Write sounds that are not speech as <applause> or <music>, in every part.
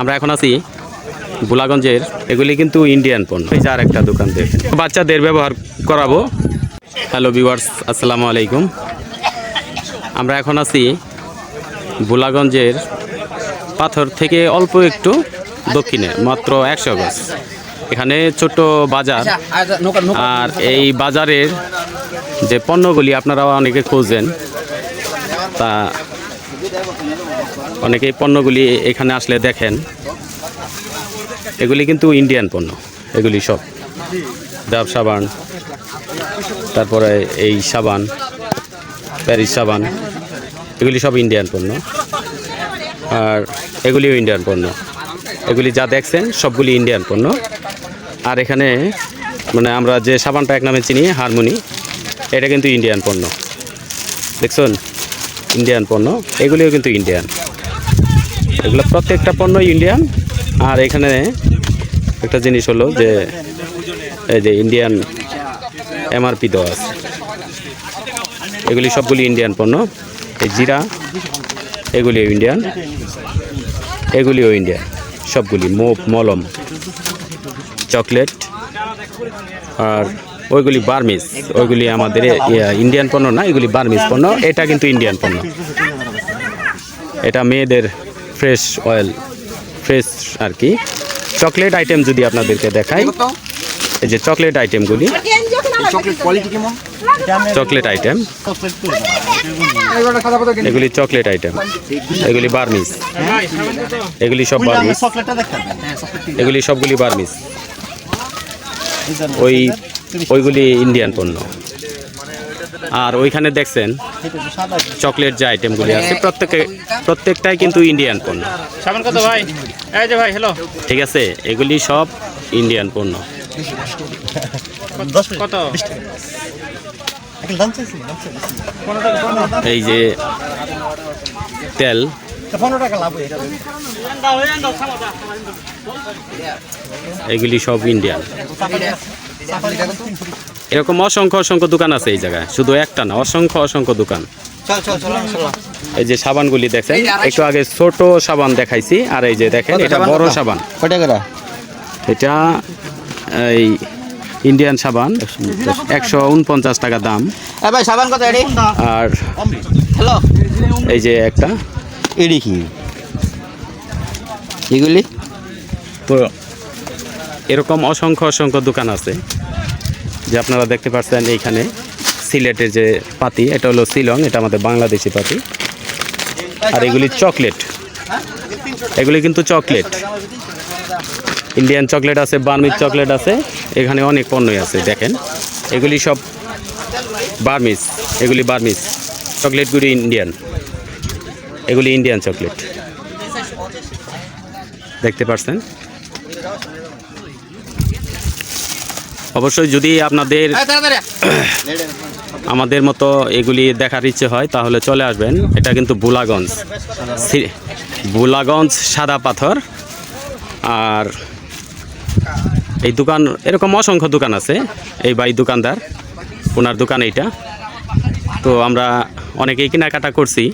আমরা এখন আছি বুলাগঞ্জের এগুলি কিন্তু ইন্ডিয়ান পণ্য। এই যে আর একটা দোকান দেখেন। বাচ্চাদের ব্যবহার করাবো। হ্যালো ভিউয়ার্স আসসালামু আলাইকুম। আমরা এখন আছি বুলাগঞ্জের পাথর থেকে অল্প একটু দক্ষিণে মাত্র একশো গজ। এখানে ছোট বাজার। আর এই বাজারের যে পণ্যগুলি আপনারা অনেকে খোঁজেন তা অনেকে পণ্যগুলি এখানে আসলে দেখেন। এগুলি কিন্তু ইন্ডিয়ান পণ্য। এগুলি সব ডাব সাবান, তারপরে এই সাবান, প্যারিস সাবান, এগুলি সব ইন্ডিয়ান পণ্য। আর এগুলিও ইন্ডিয়ান পণ্য। এগুলি যা দেখছেন সবগুলি ইন্ডিয়ান পণ্য। আর এখানে মানে আমরা যে সাবানটা এক নামে চিনি, হারমোনি, এটা কিন্তু ইন্ডিয়ান পণ্য। দেখছেন? ইন্ডিয়ান পণ্য, এগুলিও কিন্তু ইন্ডিয়ান এগুলো প্রত্যেকটা পণ্য ইন্ডিয়ান আর এখানে একটা জিনিস হলো যে, এই যে ইন্ডিয়ান এমআরপি দেওয়া আছে। এগুলি সবগুলি ইন্ডিয়ান পণ্য। এই জিরা, এগুলিও ইন্ডিয়ান এগুলিও ইন্ডিয়ান সবগুলি, মোপ, মলম, চকলেট। আর ওইগুলি বার্মিস ওইগুলি আমাদের ইন্ডিয়ান পণ্য না এগুলি বার্মিস পণ্য এটা কিন্তু ইন্ডিয়ান পণ্য। এটা মেয়েদের ফ্রেশ অয়েল ফ্রেশ আর কি। চকলেট আইটেম যদি আপনাদেরকে দেখাই এই যে চকলেট আইটেমগুলি। Chocolate item. এগুলি চকলেট আইটেম এগুলি বার্মিস এগুলি সব বার্মিস এগুলি সবগুলি বার্মিস ওই ওইগুলি ইন্ডিয়ান পণ্য। আর ওইখানে দেখছেন চকলেট যে আইটেমগুলি আছে প্রত্যেকে প্রত্যেকটাই কিন্তু ইন্ডিয়ান পণ্য। ভাই? এই যে ভাই হ্যালো ঠিক আছে এগুলি সব ইন্ডিয়ান পণ্য। কত? এই যে তেল। এগুলি সব ইন্ডিয়ান এরকম অসংখ্য অসংখ্য দোকান আছে এই জায়গায়। শুধু একটা না অসংখ্য অসংখ্য দোকান। এই যে সাবানগুলি দেখেন একটু আগে ছোট সাবান দেখাইছি আর এই যে দেখেন এটা বড় সাবান। এটা এই ইন্ডিয়ান সাবান একশো উনপঞ্চাশ টাকা দাম। সাবান কত আর হ্যালো? এই যে একটা। এডি কি? এগুলি? তো এরকম অসংখ্য অসংখ্য দোকান আছে। যে আপনারা দেখতে পাচ্ছেন এইখানে সিলেটের যে পাতি, এটা হলো শিলং, এটা আমাদের বাংলাদেশি পাতি। আর এগুলি চকলেট। এগুলি কিন্তু চকলেট। ইন্ডিয়ান চকলেট আছে, বার্মিজ চকলেট আছে, এখানে অনেক পণ্যই আছে, দেখেন। এগুলি সব বার্মিজ, এগুলি বার্মিজ। চকলেটগুলি ইন্ডিয়ান। এগুলি ইন্ডিয়ান চকলেট। দেখতে পাচ্ছেন? অবশ্যই যদি আপনাদের <clears throat> আমাদের মতো এগুলি দেখার ইচ্ছে হয় তাহলে চলে আসবেন। এটা কিন্তু বুলাগঞ্জ। বুলাগঞ্জ সাদা পাথর। আর এই দোকান এরকম অসংখ্য দোকান আছে। এই বাই দোকানদার ওনার দোকান এইটা। তো আমরা অনেকেই কেনাকাটা করছি।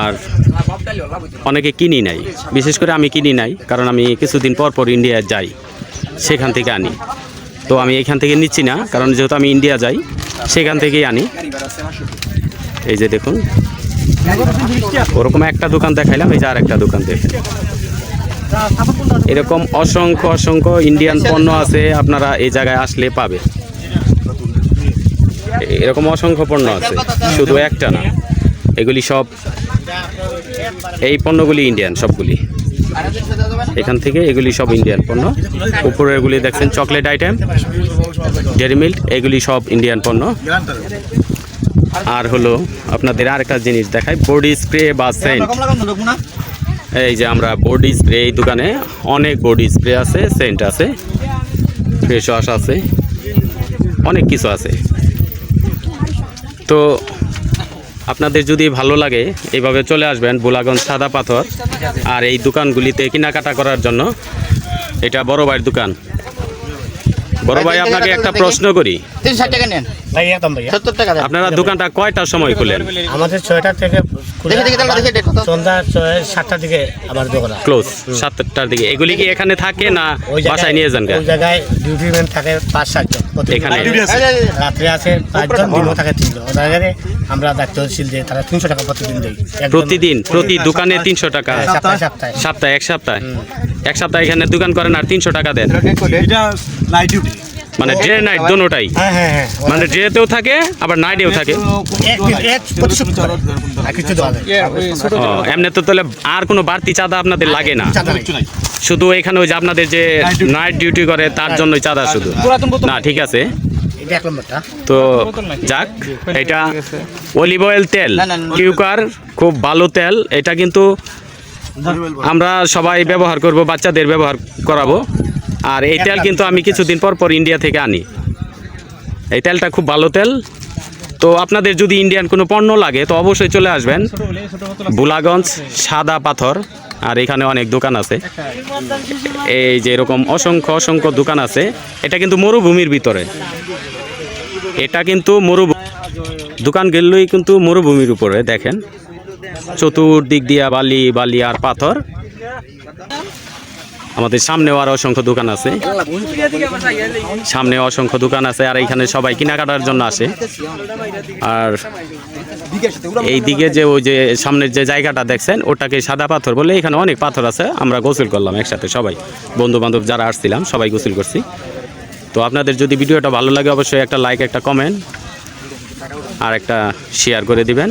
আর অনেকে কিনি নাই। বিশেষ করে আমি কিনি নাই কারণ আমি কিছুদিন পর পর ইন্ডিয়া যাই। সেখান থেকে আনি। তো আমি এখান থেকে নিচ্ছি না, কারণ যেহেতু আমি ইন্ডিয়া যাই, সেখান থেকেই আনি। এই যে দেখুন, ওরকম একটা দোকান দেখাইলাম, এই যে আর একটা দোকান দেখেন। এরকম অসংখ্য অসংখ্য ইন্ডিয়ান পণ্য আছে, আপনারা এই জায়গায় আসলে পাবে এরকম অসংখ্য পণ্য আছে, শুধু একটা না, এগুলি সব, এই পণ্যগুলি ইন্ডিয়ান সবগুলি। এখান থেকে এগুলি সব ইন্ডিয়ান পণ্য। উপরে এগুলি দেখছেন চকলেট আইটেম ডেয়ারি মিল্ক এগুলি সব ইন্ডিয়ান পণ্য। আর হলো আপনাদের আরেকটা জিনিস দেখায় বডি স্প্রে বা সেন্ট এই যে আমরা বডি স্প্রে এই দোকানে অনেক বডি স্প্রে আছে সেন্ট আছে ফেস ওয়াশ আছে, অনেক কিছু আছে। তো আপনাদের যদি ভালো লাগে এইভাবে চলে আসবেন বুলাগঞ্জ সাদা পাথর। আর এই দোকানগুলিতে কেনাকাটা করার জন্য এটা বড় ভাইয়ের দোকান। বড় ভাই আপনাকে একটা প্রশ্ন করি। তিনশো টাকা নেন। ভাই একদম ভাইয়া সত্তর টাকা দেন। আপনারা দোকানটা কয়টার সময় খুলেন? আমাদের ছয়টা থেকে খুলে দেখে দেখে তাহলে দেখে সন্ধ্যা ছয় সাতটার দিকে আবার দোকান ক্লোজ সাতটার দিকে। এগুলি কি এখানে থাকে না বাসায় নিয়ে যান? ওই জায়গায় ডিউটি ম্যান থাকে পাঁচ সাতজন। প্রতিদিন এখানে? রাত্রে- আছে পাঁচজন দিনও থাকে তিনজন। ওই জায়গায় আমরা দায়িত্বশীল দিই তারা তিনশো টাকা প্রতিদিন দেয় প্রতিদিন প্রতি দোকানে তিনশো টাকা? সপ্তাহে সপ্তাহে। এক সপ্তাহে? এক সপ্তাহে এখানে দোকান করেন আর তিনশো টাকা দেন। এটা নাইট ডিউটি মানে ডে নাইট দোনোটাই হ্যাঁ হ্যাঁ হ্যাঁ। মানে ডেতেও থাকে আবার নাইটেও থাকে। এমনি তো তাহলে আর কোনো বাড়তি চাঁদা আপনাদের লাগে না। শুধু এখানে ওই যে আপনাদের যে নাইট ডিউটি করে তার জন্যই চাঁদা শুধু। না ঠিক আছে। তো যাক এটা অলিভ অয়েল তেল। কিউকার খুব ভালো তেল। এটা কিন্তু আমরা সবাই ব্যবহার করব, বাচ্চাদের ব্যবহার করাবো। আর এই তেল কিন্তু আমি কিছুদিন পর পর ইন্ডিয়া থেকে আনি। এই তেলটা খুব ভালো তেল। তো আপনাদের যদি ইন্ডিয়ান কোনো পণ্য লাগে, তো অবশ্যই চলে আসবেন। বুলাগঞ্জ সাদা পাথর, আর এখানে অনেক দোকান আছে। এই যে এরকম অসংখ্য অসংখ্য দোকান আছে। এটা কিন্তু মরুভূমির ভিতরে। এটা কিন্তু মরু দোকান গেলেই কিন্তু মরুভূমির উপরে, দেখেন। চতুর্দিক দিয়া বালি বালি আর পাথর। আমাদের সামনেও আর অসংখ্য দোকান আছে। সামনে অসংখ্য দোকান আছে আর এখানে সবাই কেনাকাটার জন্য আসে। আর এই দিকে যে ওই যে সামনের যে জায়গাটা দেখছেন, ওটাকে সাদা পাথর বলে এখানে অনেক পাথর আছে, আমরা গোসল করলাম একসাথে সবাই। বন্ধু বান্ধব যারা আসছিলাম, সবাই গোসল করছি। তো আপনাদের যদি ভিডিওটা ভালো লাগে, অবশ্যই একটা লাইক একটা কমেন্ট আর একটা শেয়ার করে দিবেন।